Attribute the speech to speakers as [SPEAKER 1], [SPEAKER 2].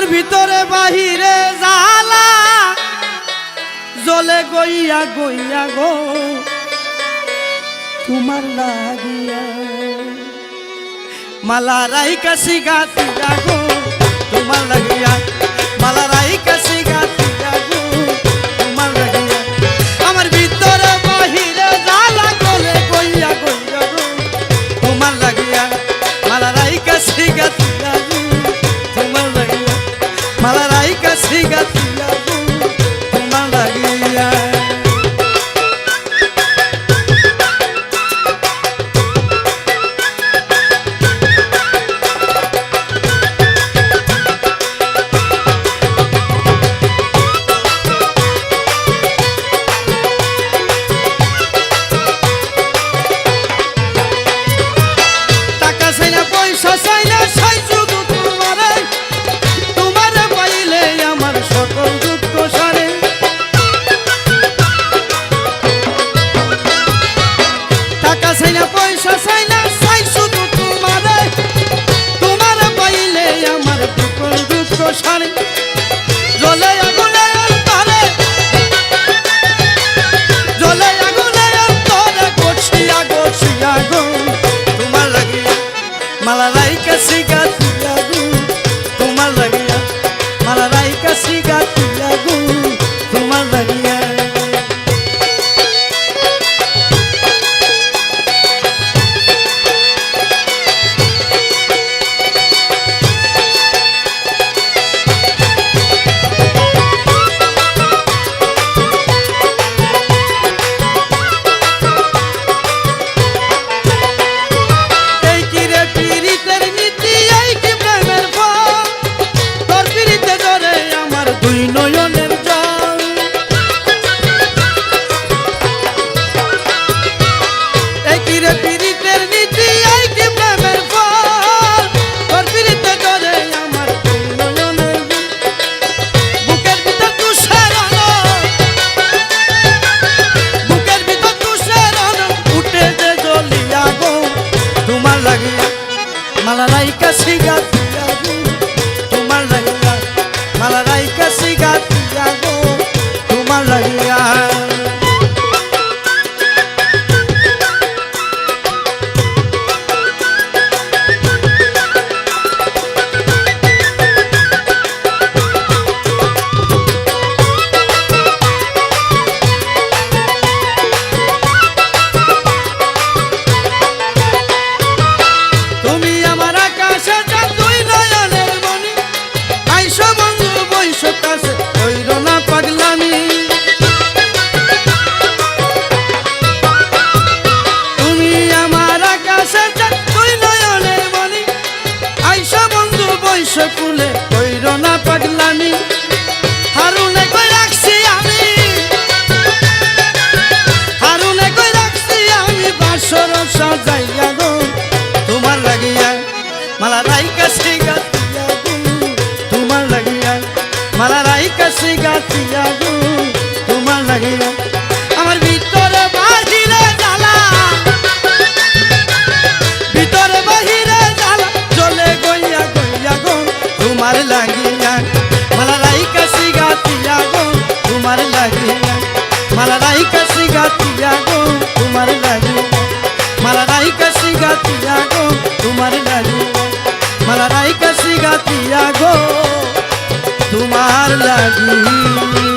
[SPEAKER 1] তোর ভিতরে বাহিরে জালা জলে গইয়া গইয়া গো, তোমার লাগিয়া। মালা রাই কাশি গা গো, তোমার লাগিয়া। মালা রাই অবসানে আছে কুলে কইর না পাগলামি? হারুনে কই রাখছি আমি? হারুনে কই রাখছি আমি? বাসর সাজাইয়া গো, তোমার লাগিয়া মালা রাইকা সে গাতিয়া তোমার লাগিয়া মালা রাইকা সে গাতিয়া গো। मला नाही कशी गातिया गो तुम्हारे लागी मला नाही कशी गातिया गो तुम्हारे लागी मला नाही कशी गातिया गो तुम्हार लागी